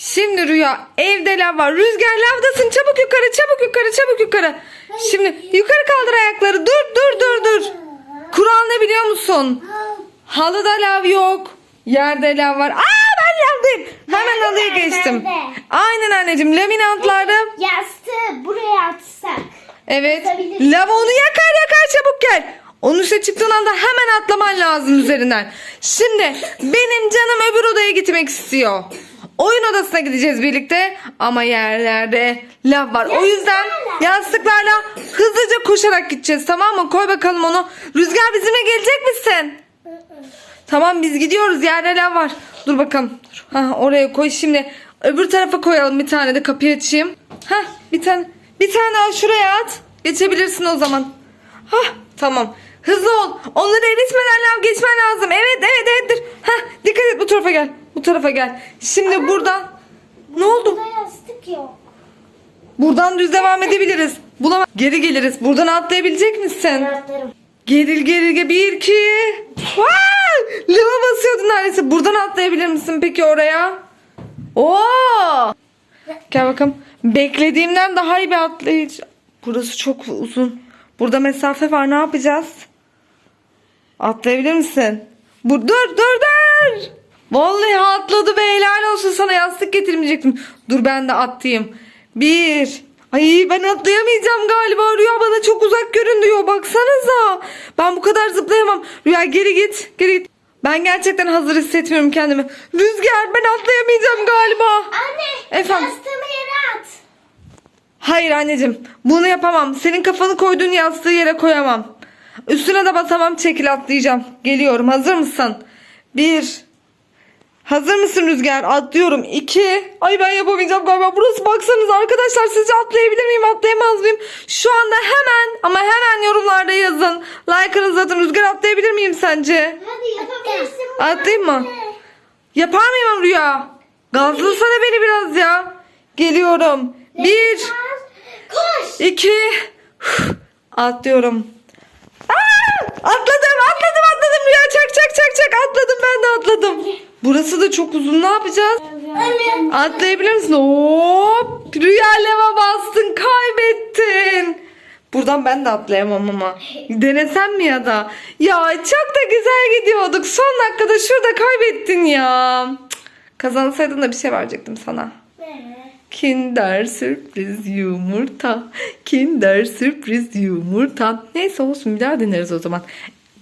Şimdi Rüya evde lav var. Rüzgar lavdasın. Çabuk yukarı çabuk yukarı çabuk yukarı. Şimdi yukarı kaldır ayakları. Dur dur dur dur. Kural ne biliyor musun? Halıda lav yok. Yerde lav var. Aa ben lavdayım. Hemen halıya geçtim. Aynen anneciğim. Laminantlarda. Yastığı buraya atsak. Evet. Lav onu yakar yakar çabuk gel. Onun üstüne çıktığın anda hemen atlaman lazım üzerinden. Şimdi benim canım öbür odaya gitmek istiyor. Oyun odasına gideceğiz birlikte ama yerlerde lav var. O yüzden Yastıklarla. hızlıca koşarak gideceğiz tamam mı? Koy bakalım onu. Rüzgar bizimle gelecek misin? Tamam biz gidiyoruz yerde lav var. Dur bakalım. Dur. Ha, oraya koy şimdi. Öbür tarafa koyalım bir tane de kapıyı açayım. Ha bir tane bir tane al şuraya at. Geçebilirsin o zaman. Ha tamam. Hızlı ol. Onları eritmeden lav geçmen lazım. Evet evet evet dur. Ha dikkat et bu tarafa gel. Bu tarafa gel. Şimdi buradan ne oldu? Burada yastık yok. Buradan düz devam edebiliriz. Bulama geri geliriz. Buradan atlayabilecek misin? Atlarım. Geril geril ge- bir iki. Vay! Lava basıyordun neredeyse. Buradan atlayabilir misin peki oraya? Oo! Gel bakalım. Beklediğimden daha iyi bir atlayıcı. Burası çok uzun. Burada mesafe var. Ne yapacağız? Atlayabilir misin? Bu dur dur dur. Vallahi atladı be helal olsun sana yastık getirmeyecektim. Dur ben de atlayayım. Bir. Ay ben atlayamayacağım galiba. Rüya bana çok uzak görünüyor. Baksanıza. Ben bu kadar zıplayamam. Rüya geri git. Geri git. Ben gerçekten hazır hissetmiyorum kendimi. Rüzgar ben atlayamayacağım galiba. Anne Efendim? yastığımı yere at. Hayır anneciğim. Bunu yapamam. Senin kafanı koyduğun yastığı yere koyamam. Üstüne de basamam. Çekil atlayacağım. Geliyorum. Hazır mısın? Bir. Hazır mısın Rüzgar? Atlıyorum. İki. Ay ben yapamayacağım galiba. Burası baksanız arkadaşlar. Sizce atlayabilir miyim? Atlayamaz mıyım? Şu anda hemen ama hemen yorumlarda yazın. Like'ınızı atın. Rüzgar atlayabilir miyim sence? Hadi yapabilirsin. Atlayayım mı? Yapar mıyım Rüya? Gazlasana beni biraz ya. Geliyorum. Bir. Koş. İki. Atlıyorum. Aa! Atladım atladım atladım Rüya çak çak çak çak atladım ben de atladım. Burası da çok uzun ne yapacağız? Anne. Atlayabilir misin? Hop! Rüya leva bastın kaybettin. Buradan ben de atlayamam ama. Denesem mi ya da? Ya çok da güzel gidiyorduk. Son dakikada şurada kaybettin ya. Cık, Kazansaydın da bir şey verecektim sana. Kinder sürpriz yumurta. Kinder sürpriz yumurta. Neyse olsun bir daha deneriz o zaman.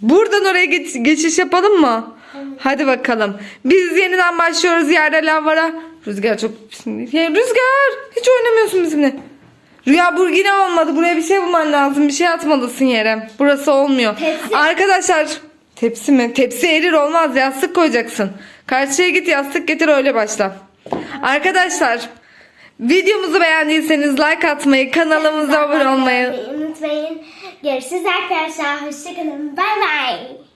Buradan oraya geç- geçiş yapalım mı? Hadi bakalım. Biz yeniden başlıyoruz yerde lavara. Rüzgar çok... Ya Rüzgar hiç oynamıyorsun bizimle. Rüya bu yine olmadı. Buraya bir şey bulman lazım. Bir şey atmalısın yere. Burası olmuyor. Tepsi. Arkadaşlar tepsi mi? Tepsi erir olmaz. Yastık koyacaksın. Karşıya git yastık getir öyle başla. Arkadaşlar videomuzu beğendiyseniz like atmayı, kanalımıza abone olmayı unutmayın. Görüşürüz arkadaşlar. Hoşçakalın. Bay bay.